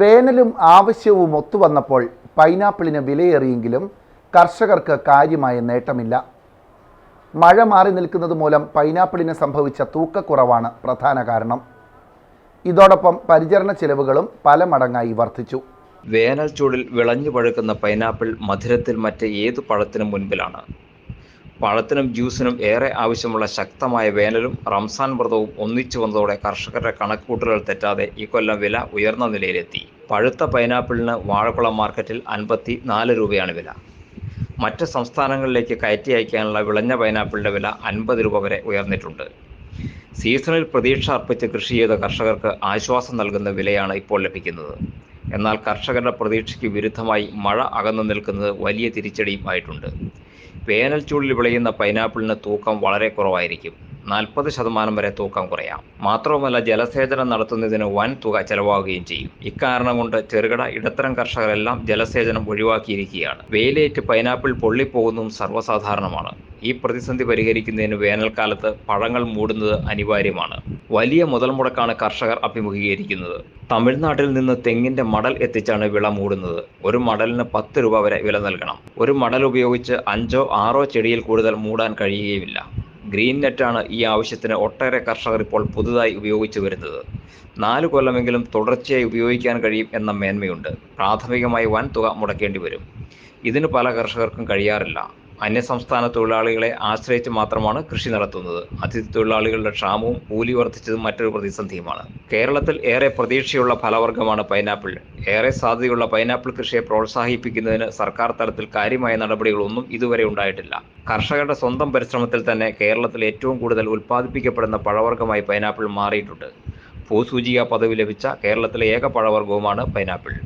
വേനലും ആവശ്യവും ഒത്തുവന്നപ്പോൾ പൈനാപ്പിളിന് വിലയേറിയെങ്കിലും കർഷകർക്ക് കാര്യമായ നേട്ടമില്ല. മഴ മാറി നിൽക്കുന്നത് മൂലം പൈനാപ്പിളിന് സംഭവിച്ച തൂക്കക്കുറവാണ് പ്രധാന കാരണം. ഇതോടൊപ്പം പരിചരണ ചെലവുകളും പല മടങ്ങായി വർദ്ധിച്ചു. വേനൽ ചൂടിൽ വിളഞ്ഞു പഴുക്കുന്ന പൈനാപ്പിൾ മധുരത്തിൽ മറ്റ് ഏതു പഴത്തിനും മുൻപിലാണ്. പഴത്തിനും ജ്യൂസിനും ഏറെ ആവശ്യമുള്ള ശക്തമായ വേനലും റംസാൻ വ്രതവും ഒന്നിച്ചു വന്നതോടെ കർഷകരുടെ കണക്കുകൂട്ടലുകൾ തെറ്റാതെ ഈ കൊല്ലം വില ഉയർന്ന നിലയിലെത്തി. പഴുത്ത പൈനാപ്പിളിന് വാഴക്കുളം മാർക്കറ്റിൽ അൻപത്തി നാല് രൂപയാണ് വില. മറ്റ് സംസ്ഥാനങ്ങളിലേക്ക് കയറ്റി അയക്കാനുള്ള വിളഞ്ഞ പൈനാപ്പിളിന്റെ വില അൻപത് രൂപ വരെ ഉയർന്നിട്ടുണ്ട്. സീസണിൽ പ്രതീക്ഷ അർപ്പിച്ച് കൃഷി ചെയ്ത കർഷകർക്ക് ആശ്വാസം നൽകുന്ന വിലയാണ് ഇപ്പോൾ ലഭിക്കുന്നത്. എന്നാൽ കർഷകരുടെ പ്രതീക്ഷയ്ക്ക് വിരുദ്ധമായി മഴ അകന്നു നിൽക്കുന്നത് വലിയ തിരിച്ചടിയും ആയിട്ടുണ്ട്. വേനൽ ചൂടിൽ വിളയുന്ന പൈനാപ്പിളിന് തൂക്കം വളരെ കുറവായിരിക്കും. നാൽപ്പത് ശതമാനം വരെ തൂക്കം കുറയാം. മാത്രവുമല്ല ജലസേചനം നടത്തുന്നതിന് വൻ തുക ചെലവാകുകയും ചെയ്യും. ഇക്കാരണം കൊണ്ട് ചെറുകിട ഇടത്തരം കർഷകരെല്ലാം ജലസേചനം ഒഴിവാക്കിയിരിക്കുകയാണ്. വെയിലേറ്റ് പൈനാപ്പിൾ പൊള്ളിപ്പോകുന്നതും സർവസാധാരണമാണ്. ഈ പ്രതിസന്ധി പരിഹരിക്കുന്നതിന് വേനൽക്കാലത്ത് പഴങ്ങൾ മൂടുന്നത് അനിവാര്യമാണ്. വലിയ മുതൽ മുടക്കാണ് കർഷകർ അഭിമുഖീകരിക്കുന്നത്. തമിഴ്നാട്ടിൽ നിന്ന് തെങ്ങിന്റെ മടൽ എത്തിച്ചാണ് വിള മൂടുന്നത്. ഒരു മടലിന് പത്ത് രൂപ വരെ വില നൽകണം. ഒരു മടൽ ഉപയോഗിച്ച് അഞ്ചോ ആറോ ചെടിയിൽ കൂടുതൽ മൂടാൻ കഴിയുകയുമില്ല. ഗ്രീൻ നെറ്റാണ് ഈ ആവശ്യത്തിന് ഒട്ടേറെ കർഷകർ ഇപ്പോൾ പുതുതായി ഉപയോഗിച്ചു വരുന്നത്. നാല് കൊല്ലമെങ്കിലും തുടർച്ചയായി ഉപയോഗിക്കാൻ കഴിയും എന്ന മേന്മയുണ്ട്. പ്രാഥമികമായി വൻ തുക മുടക്കേണ്ടി വരും. ഇതിന് പല കർഷകർക്കും കഴിയാറില്ല. അന്യസംസ്ഥാന തൊഴിലാളികളെ ആശ്രയിച്ച് മാത്രമാണ് കൃഷി നടത്തുന്നത്. അതിഥി തൊഴിലാളികളുടെ ക്ഷാമവും കൂലി വർദ്ധിച്ചതും മറ്റൊരു പ്രതിസന്ധിയുമാണ്. കേരളത്തിൽ ഏറെ പ്രതീക്ഷയുള്ള ഫലവർഗമാണ് പൈനാപ്പിൾ. ഏറെ സാധ്യതയുള്ള പൈനാപ്പിൾ കൃഷിയെ പ്രോത്സാഹിപ്പിക്കുന്നതിന് സർക്കാർ തലത്തിൽ കാര്യമായ നടപടികളൊന്നും ഇതുവരെ ഉണ്ടായിട്ടില്ല. കർഷകരുടെ സ്വന്തം പരിശ്രമത്തിൽ തന്നെ കേരളത്തിൽ ഏറ്റവും കൂടുതൽ ഉൽപ്പാദിപ്പിക്കപ്പെടുന്ന പഴവർഗമായി പൈനാപ്പിൾ മാറിയിട്ടുണ്ട്. ഭൂസൂചിക പദവി ലഭിച്ച കേരളത്തിലെ ഏക പഴവർഗവുമാണ് പൈനാപ്പിൾ.